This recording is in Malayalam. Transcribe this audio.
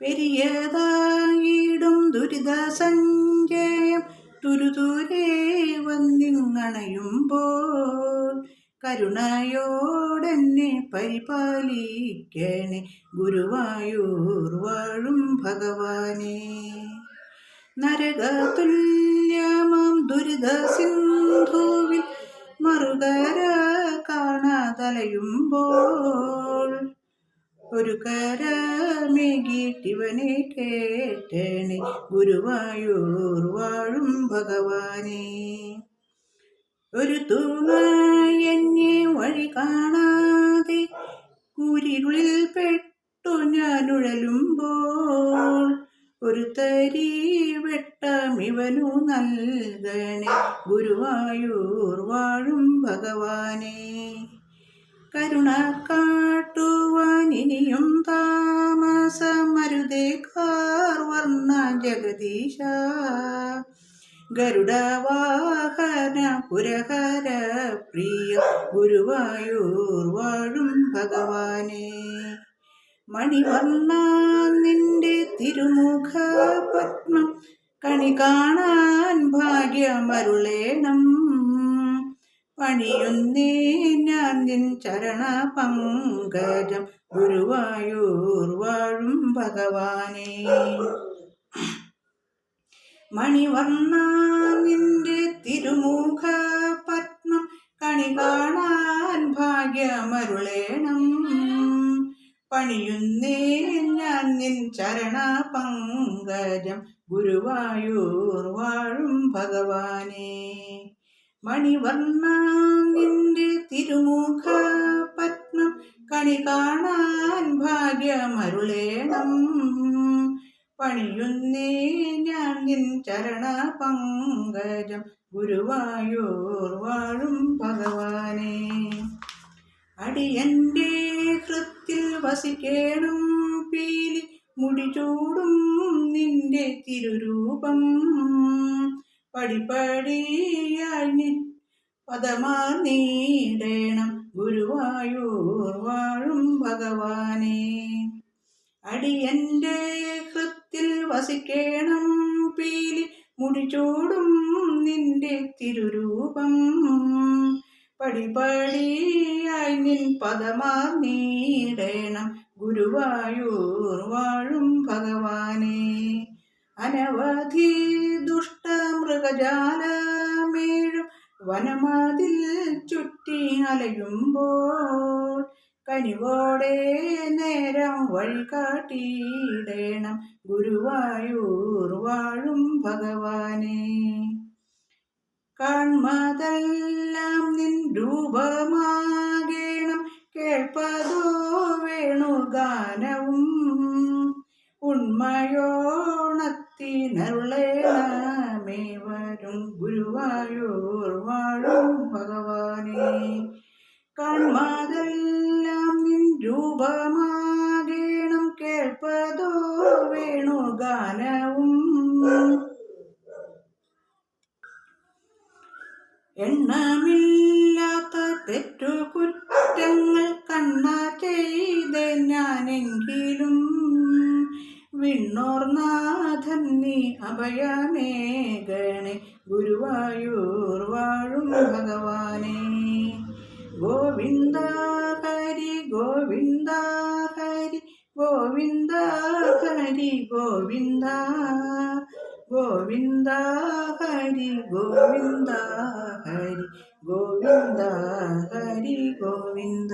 പെരിയതായിടും ദുരിത സഞ്ചയം തുരുതുരേ വന്നിങ്ങണയുമ്പോൾ കരുണയോടെന്നെ പരിപാലിക്കണേ. ഗുരുവായൂർ വാഴും ഭഗവാനെ. നരകതുല്യമാം ദുരിത സിന്ധുവിൽ മറുകര കാണാതലയുമ്പോൾ ഒരു കരമേകിട്ടിവനെ കേട്ടണേ. ഗുരുവായൂർ വാഴും ഭഗവാനെ. ഒരു തുണ എന്നെ വഴി കാണാതെ കുരിരുളിൽ പെട്ടു ഞാൻ ഉഴലുമ്പോൾ ഒരു തരി വെട്ടമിവനു നൽകണേ. ഗുരുവായൂർ വാഴും ഭഗവാനെ. കരുണ കാട്ടുവാൻ ഇനിയും താമസമരുതേ കാർവർണ ജഗദീശ. ഗരുഡവാഹന പുരഹര പ്രിയ ഗുരുവായൂർ വാഴും ഭഗവാനെ. മണിവർണ നിന്റെ തിരുമുഖ പത്മം കണി കാണാൻ ഭാഗ്യമരുളേണം. പണിയുന്നേ ഞാൻ നിൻ ചരണ പങ്കജം ഗുരുവായൂർ വാഴും ഭഗവാനെ. മണിവർണ നിന്റെ തിരുമുഖ പത്മം കണി കാണാൻ ഭാഗ്യമരുളേണം. പണിയുന്നേ ഞാൻ നിൻ ചരണ പങ്കജം ഗുരുവായൂർ വാഴും ഭഗവാനെ. മണിവർണ തിരുമുഖ പത്മം കണി കാണാൻ ഭാഗ്യമരുളേണം. പണിയുന്നേ ഞാൻ നിൻ ചരണ പങ്കജം ഗുരുവായൂർ വാഴും ഭഗവാനെ. അടിയന്റെ ഹൃത്തിൽ വസിക്കേണം പീലി മുടിചൂടും നിന്റെ തിരുരൂപം. പടിപ്പടിയായി പദമാ നീടേണം. ഗുരുവായൂർ വാഴും ഭഗവാനെ. അടിയന്റെ ഹൃത്തിൽ വസിക്കേണം. പീലി മുടിച്ചോടും നിന്റെ തിരുരൂപം. പടിപടിയായി നിൻ പദമാർ നീടേണം. ഗുരുവായൂർ വാഴും ഭഗവാനെ. അനവധി ദുഷ്ടമൃഗജാലമേഴും വനമതിൽ ചുറ്റി അലയുമ്പോൾ കനിവോടെ നേരം വഴികാട്ടിയിടേണം. ഗുരുവായൂർ വാഴും ഭഗവാനെ. കാൺമതെല്ലാം നിൻ രൂപമാകേണം ഉണ്മയോണത്തിനരുളേണമേ വരും ഗുരുവായൂർ വാഴും ഭഗവാനെ. കൺമാതെല്ലാം നിൻ രൂപമാകേണം കേൾപ്പതോ വേണു ഗാനവും എണ്ണമില്ലാത്ത തെറ്റു കുറ്റങ്ങൾ കണ്ണ വിണ്ണോർനാഥൻ അഭയമേ ഗണേ. ഗുരുവായൂർ വാഴും ഭഗവാനെ. ഗോവിന്ദ ഹരി ഗോവിന്ദ ഹരി ഗോവിന്ദ ഹരി ഗോവിന്ദ ഗോവിന്ദ ഹരി ഗോവിന്ദ ഹരി ഗോവിന്ദ ഹരി ഗോവിന്ദ.